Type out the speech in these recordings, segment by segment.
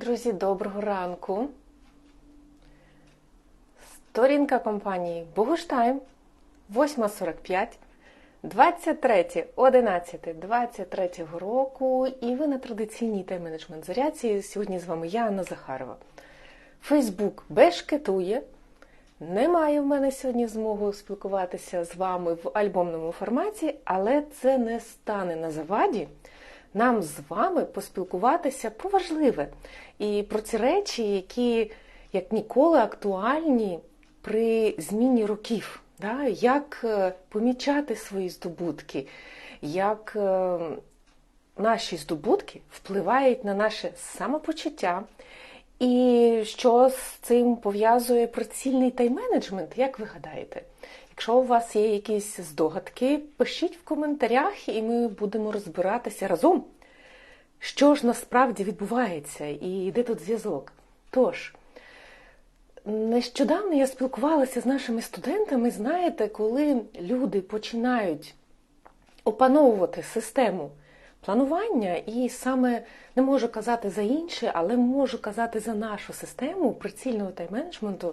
Друзі, доброго ранку. Сторінка компанії Богуштайм 8.45, 23, 11, 23 року. І ви на традиційній тайм-менеджмент зарядці. Сьогодні з вами я, Анна Захарова. Фейсбук бешкетує. Немає в мене сьогодні змоги спілкуватися з вами в альбомному форматі, але це не стане на заваді нам з вами поспілкуватися про важливе і про ці речі, які як ніколи актуальні при зміні років. Да? Як е, помічати свої здобутки, як е, наші здобутки впливають на наше самопочуття. І що з цим пов'язує прицільний тайм-менеджмент, як ви гадаєте? Якщо у вас є якісь здогадки, пишіть в коментарях, і ми будемо розбиратися разом, що ж насправді відбувається і де тут зв'язок. Тож, нещодавно я спілкувалася з нашими студентами, знаєте, коли люди починають опановувати систему планування, і саме не можу казати за інше, але можу казати за нашу систему прицільного тайм-менеджменту,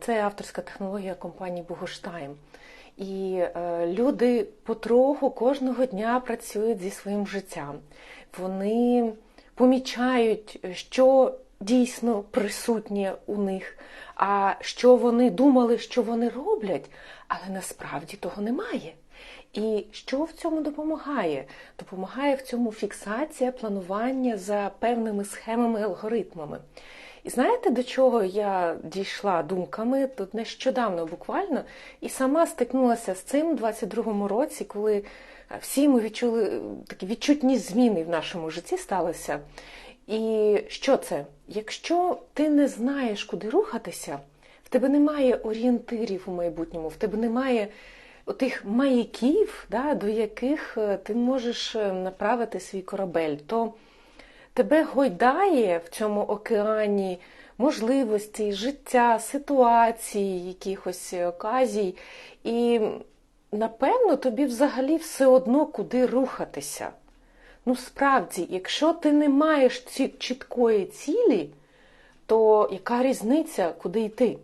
це авторська технологія компанії Богоштайм. І е, люди потроху кожного дня працюють зі своїм життям. Вони помічають, що дійсно присутнє у них, а що вони думали, що вони роблять, але насправді того немає. І що в цьому допомагає? Допомагає в цьому фіксація планування за певними схемами, алгоритмами. І знаєте, до чого я дійшла думками тут нещодавно буквально, і сама стикнулася з цим у 22-му році, коли всі ми відчули такі відчутні зміни в нашому житті сталися. І що це? Якщо ти не знаєш, куди рухатися, в тебе немає орієнтирів у майбутньому, в тебе немає отих маяків, да, до яких ти можеш направити свій корабель, то тебе гойдає в цьому океані можливостей, життя, ситуацій, якихось оказій. І, напевно, тобі взагалі все одно куди рухатися. Ну, справді, якщо ти не маєш ці чіткої цілі, то яка різниця, куди йти?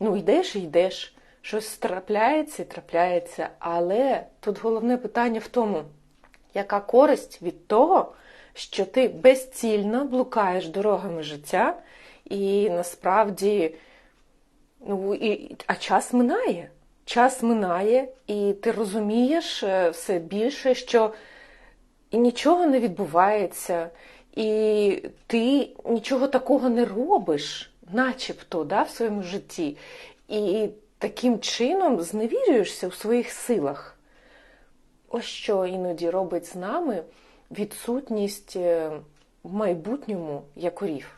Ну, йдеш і йдеш, щось трапляється і трапляється. Але тут головне питання в тому, яка користь від того, що ти безцільно блукаєш дорогами життя, і насправді, ну, і, а час минає. Час минає, і ти розумієш все більше, що і нічого не відбувається, і ти нічого такого не робиш, начебто, да, в своєму житті. І таким чином зневірюєшся у своїх силах. Ось що іноді робить з нами відсутність в майбутньому якорів.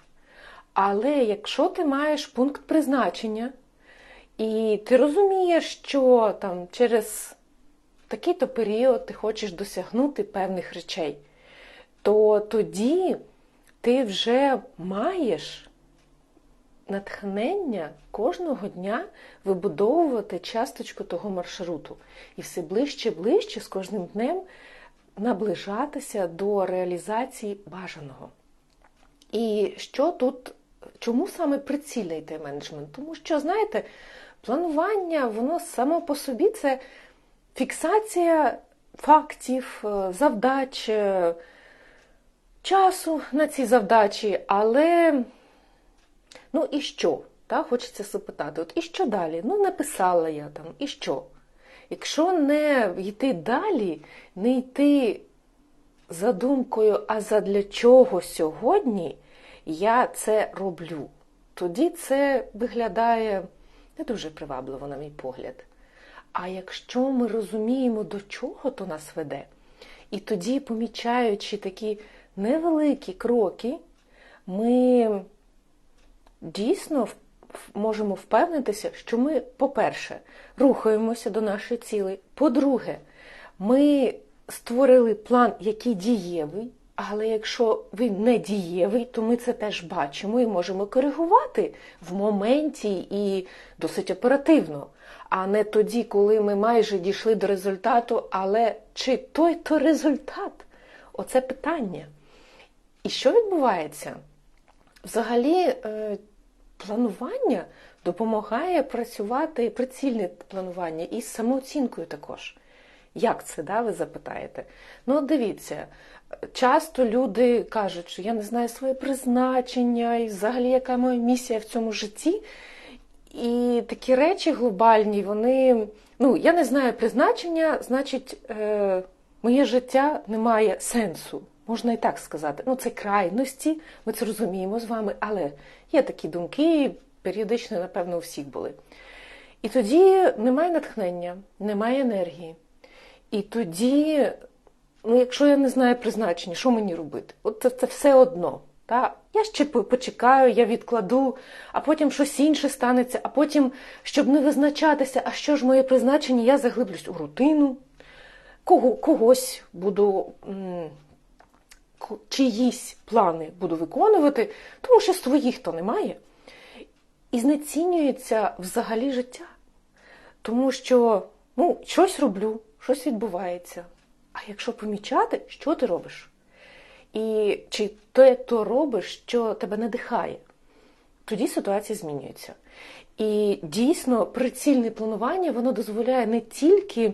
Але якщо ти маєш пункт призначення, і ти розумієш, що там через такий-то період ти хочеш досягнути певних речей, то тоді ти вже маєш натхнення кожного дня вибудовувати часточку того маршруту. І все ближче і ближче з кожним днем наближатися до реалізації бажаного. І що тут, чому саме прицільний тайм-менеджмент? Тому що, знаєте, планування, воно само по собі це фіксація фактів, завдач, часу на ці завдачі, але ну і що? Так, Хочеться запитати, от і що далі? Ну, написала я там, і що? Якщо не йти далі, не йти за думкою, а задля чого сьогодні я це роблю, тоді це виглядає не дуже привабливо, на мій погляд. А якщо ми розуміємо, до чого то нас веде, і тоді, помічаючи такі невеликі кроки, ми дійсно можемо впевнитися, що ми, по-перше, рухаємося до нашої цілі. По-друге, ми створили план, який дієвий, але якщо він не дієвий, то ми це теж бачимо і можемо коригувати в моменті і досить оперативно. А не тоді, коли ми майже дійшли до результату, але чи той то результат? Оце питання. І що відбувається? Взагалі, е, планування допомагає працювати прицільне планування і самооцінкою також. Як це, да, ви запитаєте? Ну, дивіться, часто люди кажуть, що я не знаю своє призначення, і взагалі яка моя місія в цьому житті. І такі речі глобальні, вони. Ну, я не знаю призначення, значить, е, моє життя не має сенсу. Можна і так сказати. Ну, це крайності, ми це розуміємо з вами, але є такі думки, періодично, напевно, у всіх були. І тоді немає натхнення, немає енергії. І тоді, ну, якщо я не знаю призначення, що мені робити? От це, це все одно. Та? Я ще почекаю, я відкладу, а потім щось інше станеться, а потім, щоб не визначатися, а що ж моє призначення, я заглиблюсь у рутину, кого, когось буду, чиїсь плани буду виконувати, тому що своїх то немає. І знецінюється взагалі життя. Тому що ну, щось роблю, щось відбувається. А якщо помічати, що ти робиш? І чи те, то робиш, що тебе надихає, тоді ситуація змінюється. І дійсно прицільне планування воно дозволяє не тільки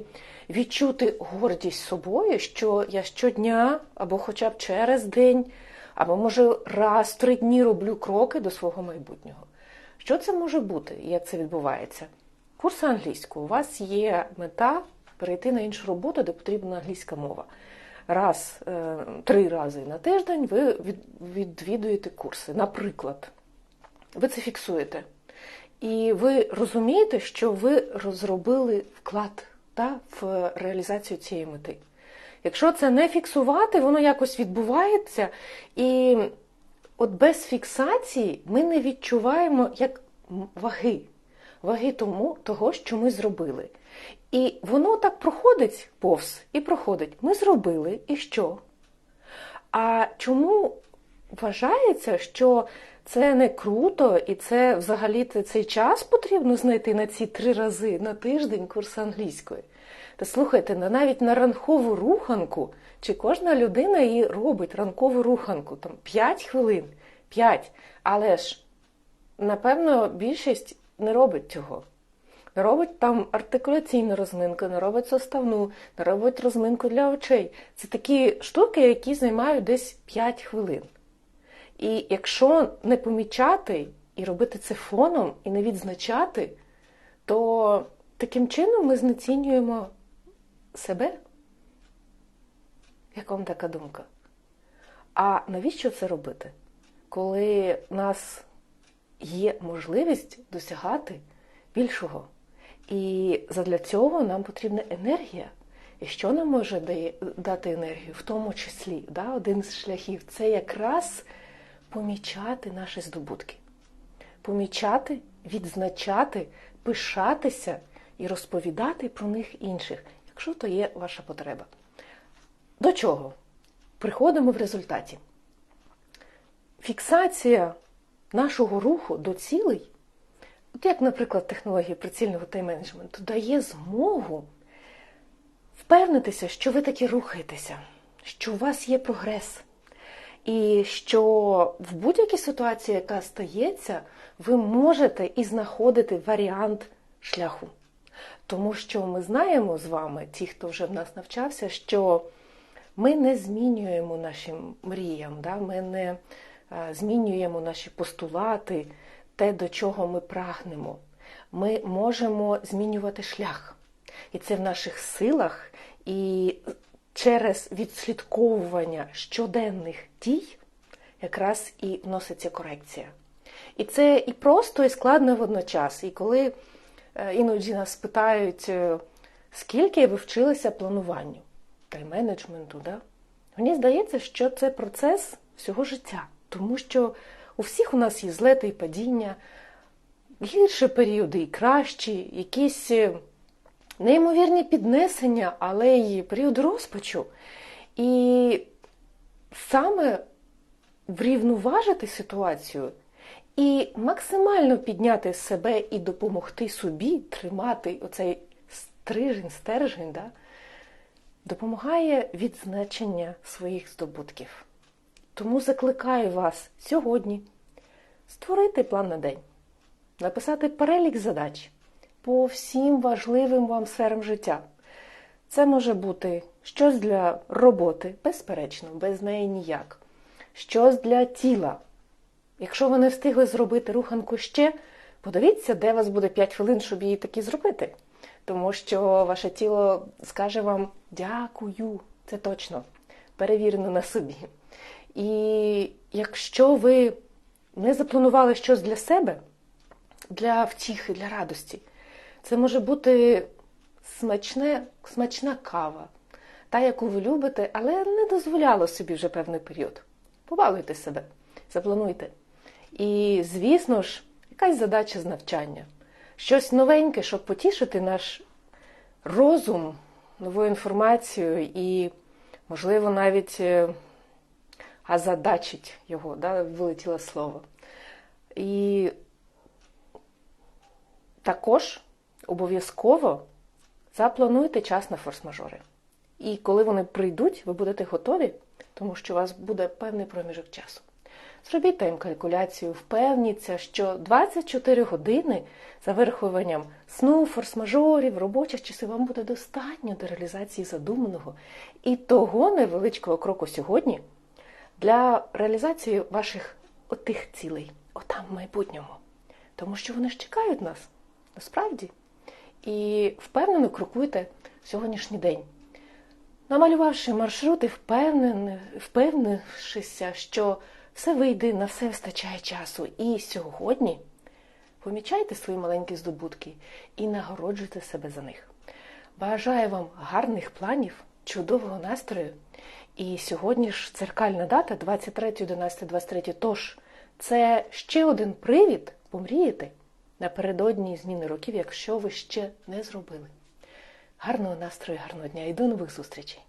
відчути гордість собою, що я щодня або хоча б через день, або, може, раз в три дні роблю кроки до свого майбутнього. Що це може бути, як це відбувається? Курси англійського. У вас є мета перейти на іншу роботу, де потрібна англійська мова раз, е, три рази на тиждень ви відвідуєте курси. Наприклад, ви це фіксуєте. І ви розумієте, що ви розробили вклад та, в реалізацію цієї мети. Якщо це не фіксувати, воно якось відбувається. І от без фіксації ми не відчуваємо як ваги, ваги тому, того, що ми зробили. І воно так проходить повз і проходить. Ми зробили і що? А чому вважається, що це не круто, і це взагалі цей час потрібно знайти на ці три рази на тиждень курс англійської? Та слухайте, навіть на ранкову руханку, чи кожна людина її робить ранкову руханку, там 5 хвилин, 5. Але ж, напевно, більшість не робить цього не робить там артикуляційну розминку, не робить составну, не робить розминку для очей. Це такі штуки, які займають десь 5 хвилин. І якщо не помічати і робити це фоном, і не відзначати, то таким чином ми знецінюємо себе. Як вам така думка? А навіщо це робити? Коли в нас є можливість досягати більшого? І задля цього нам потрібна енергія. І що нам може дати енергію? В тому числі, да, один з шляхів це якраз помічати наші здобутки. Помічати, відзначати, пишатися і розповідати про них інших, якщо то є ваша потреба. До чого? Приходимо в результаті. Фіксація нашого руху до цілей От як, наприклад, технологія прицільного тайм-менеджменту дає змогу впевнитися, що ви таки рухаєтеся, що у вас є прогрес. І що в будь-якій ситуації, яка стається, ви можете і знаходити варіант шляху. Тому що ми знаємо з вами, ті, хто вже в нас навчався, що ми не змінюємо нашим мріям, да? ми не змінюємо наші постулати те, до чого ми прагнемо. Ми можемо змінювати шлях. І це в наших силах, і через відслідковування щоденних дій якраз і вноситься корекція. І це і просто, і складно водночас. І коли е, іноді нас питають, е, скільки ви вчилися плануванню та й менеджменту, да? мені здається, що це процес всього життя, тому що у всіх у нас є злети і падіння, гірші періоди і кращі, якісь е, неймовірні піднесення, але й період розпачу. І саме врівноважити ситуацію і максимально підняти себе і допомогти собі тримати оцей стрижень, стержень, да, допомагає відзначення своїх здобутків. Тому закликаю вас сьогодні створити план на день, написати перелік задач по всім важливим вам сферам життя. Це може бути щось для роботи, безперечно, без неї ніяк. Щось для тіла. Якщо ви не встигли зробити руханку ще, подивіться, де вас буде 5 хвилин, щоб її таки зробити. Тому що ваше тіло скаже вам дякую, це точно, перевірено на собі. І якщо ви не запланували щось для себе, для втіхи, для радості, це може бути смачне, смачна кава, та, яку ви любите, але не дозволяло собі вже певний період. Побалуйте себе, заплануйте. І, звісно ж, якась задача з навчання. Щось новеньке, щоб потішити наш розум новою інформацією і, можливо, навіть е, озадачить його, да, вилетіло слово. І також обов'язково заплануйте час на форс-мажори. І коли вони прийдуть, ви будете готові, тому що у вас буде певний проміжок часу. Зробіть тайм-калькуляцію, впевніться, що 24 години за вирахуванням сну, форс-мажорів, робочих часів вам буде достатньо до реалізації задуманого і того невеличкого кроку сьогодні для реалізації ваших отих цілей, отам в майбутньому. Тому що вони ж чекають нас насправді. І впевнено крокуйте сьогоднішній день. Намалювавши маршрут і впевнившися, що все вийде, на все вистачає часу. І сьогодні помічайте свої маленькі здобутки і нагороджуйте себе за них. Бажаю вам гарних планів, чудового настрою. І сьогодні ж церкальна дата 23.11.23. Тож це ще один привід помріяти напередодні зміни років, якщо ви ще не зробили. Гарного настрою, гарного дня і до нових зустрічей!